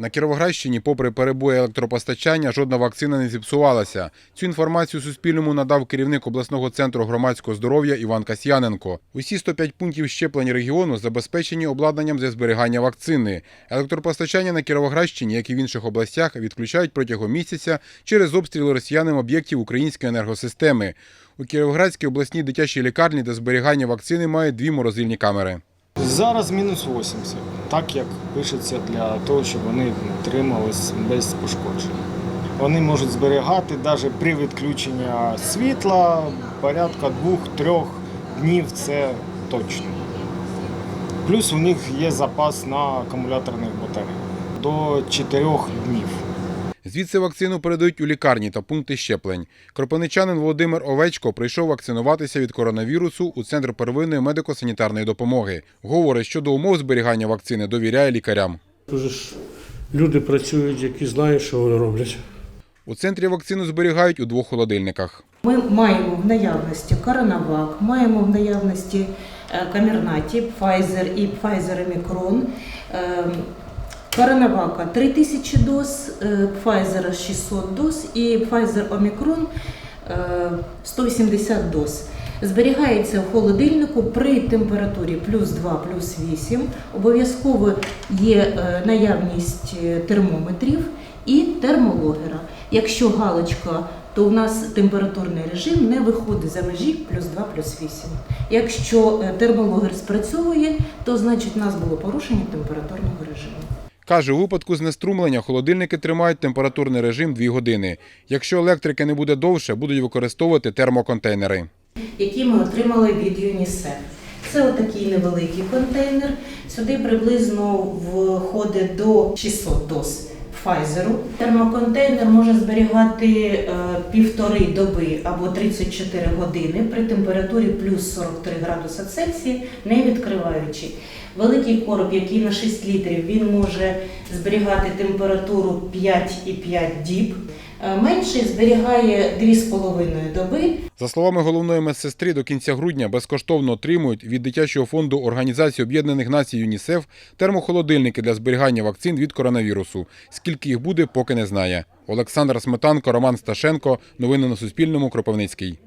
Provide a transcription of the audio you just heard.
На Кіровоградщині, попри перебої електропостачання, жодна вакцина не зіпсувалася. Цю інформацію Суспільному надав керівник обласного центру громадського здоров'я Іван Касьяненко. Усі 105 пунктів щеплень регіону забезпечені обладнанням для зберігання вакцини. Електропостачання на Кіровоградщині, як і в інших областях, відключають протягом місяця через обстріли росіянам об'єктів української енергосистеми. У Кіровоградській обласній дитячій лікарні для зберігання вакцини мають дві морозильні камери. Зараз мінус 80, так як пишеться для того, щоб вони тримались без пошкоджень. Вони можуть зберігати навіть при відключенні світла порядка двох-трьох днів це точно. Плюс у них є запас на акумуляторних батареях до 4 днів. Звідси вакцину передають у лікарні та пункти щеплень. Кропивничанин Володимир Овечко прийшов вакцинуватися від коронавірусу у центр первинної медико-санітарної допомоги. Говорить, що до умов зберігання вакцини довіряє лікарям. Дуже ж люди працюють, які знають, що вони роблять. У центрі вакцину зберігають у двох холодильниках. Ми маємо в наявності коронавак, маємо в наявності е, Камернаті, Pfizer і Pfizer Omicron. Е, Коронавака 3000 доз, е, Pfizer 600 доз і Pfizer Omicron е, 180 доз. Зберігається в холодильнику при температурі плюс 2, плюс 8. Обов'язково є е, наявність е, термометрів і термологера. Якщо галочка, то у нас температурний режим не виходить за межі плюс 2, плюс 8. Якщо е, термологер спрацьовує, то значить у нас було порушення температурного режиму. Каже, у випадку знеструмлення холодильники тримають температурний режим 2 години. Якщо електрики не буде довше, будуть використовувати термоконтейнери. які ми отримали від ЮНІСЕФ. Це отакий невеликий контейнер. Сюди приблизно входить до 600 доз Pfizer. Термоконтейнер може зберігати е, півтори доби або 34 години при температурі плюс 43 градуса Цельсія, не відкриваючи. Великий короб, який на 6 літрів, він може зберігати температуру 5,5 діб. Е, Менший зберігає 2,5 доби. За словами головної медсестри, до кінця грудня безкоштовно отримують від дитячого фонду Організації Об'єднаних Націй ЮНІСЕФ термохолодильники для зберігання вакцин від коронавірусу. Скільки їх буде, поки не знає. Олександр Сметанко, Роман Сташенко. Новини на Суспільному. Кропивницький.